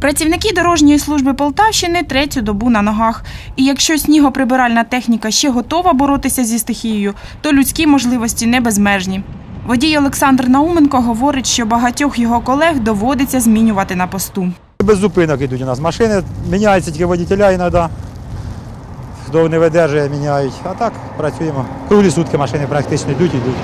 Працівники дорожньої служби Полтавщини третю добу на ногах. І якщо снігоприбиральна техніка ще готова боротися зі стихією, то людські можливості не безмежні. Водій Олександр Науменко говорить, що багатьох його колег доводиться змінювати на посту. Без зупинок йдуть у нас машини, міняються тільки водителя іноді. Хто не видержує, міняють. А так працюємо. Круглі сутки машини практично йдуть, йдуть.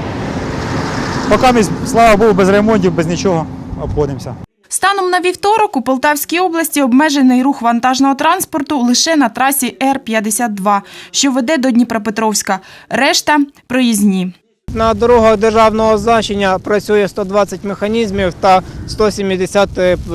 Поки ми, слава Богу, без ремонтів, без нічого обходимося. Станом на вівторок у Полтавській області обмежений рух вантажного транспорту лише на трасі Р-52, що веде до Дніпропетровська. Решта проїзні. На дорогах державного значення працює 120 механізмів та 170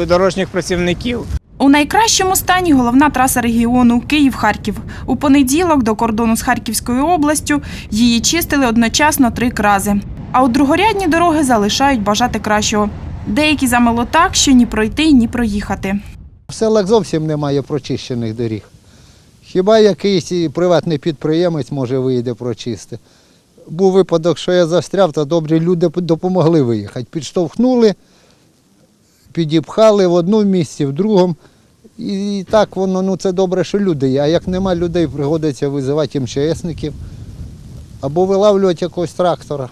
дорожніх працівників. У найкращому стані головна траса регіону Київ-Харків. У понеділок до кордону з Харківською областю її чистили одночасно три крази. А от другорядні дороги залишають бажати кращого. Деякі замело так, що ні пройти, ні проїхати. В селах зовсім немає прочищених доріг. Хіба якийсь приватний підприємець може вийде прочисти. Був випадок, що я застряв, то добрі люди допомогли виїхати. Підштовхнули, підіпхали в одному місці, в другому. І так воно, ну це добре, що люди є. А як нема людей, пригодиться визивати МЧСників або вилавлювати якогось трактора.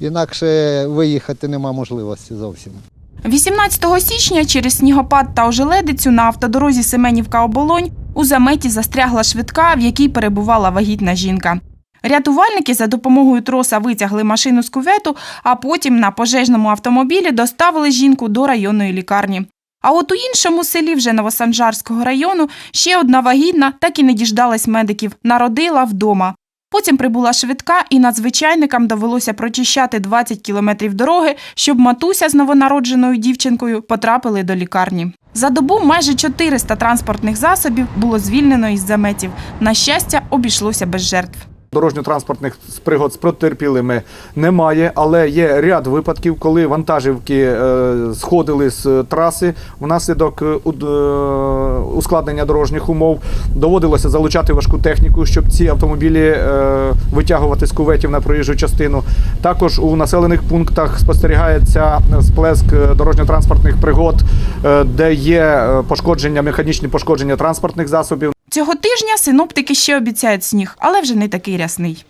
Інакше виїхати нема можливості зовсім. 18 січня через снігопад та ожеледицю на автодорозі Семенівка-Оболонь у заметі застрягла швидка, в якій перебувала вагітна жінка. Рятувальники за допомогою троса витягли машину з кювету, а потім на пожежному автомобілі доставили жінку до районної лікарні. А от у іншому селі вже Новосанжарського району ще одна вагітна так і не діждалась медиків, народила вдома. Потім прибула швидка, і надзвичайникам довелося прочищати 20 кілометрів дороги, щоб матуся з новонародженою дівчинкою потрапили до лікарні. За добу майже 400 транспортних засобів було звільнено із заметів. На щастя, обійшлося без жертв. Дорожньо-транспортних пригод з потерпілими немає, але є ряд випадків, коли вантажівки е, сходили з траси внаслідок е, е, ускладнення дорожніх умов. Доводилося залучати важку техніку, щоб ці автомобілі е, витягувати з куветів на проїжджу частину. Також у населених пунктах спостерігається сплеск е, дорожньо-транспортних пригод, е, де є е, пошкодження, механічні пошкодження транспортних засобів. Цього тижня синоптики ще обіцяють сніг, але вже не такий рясний.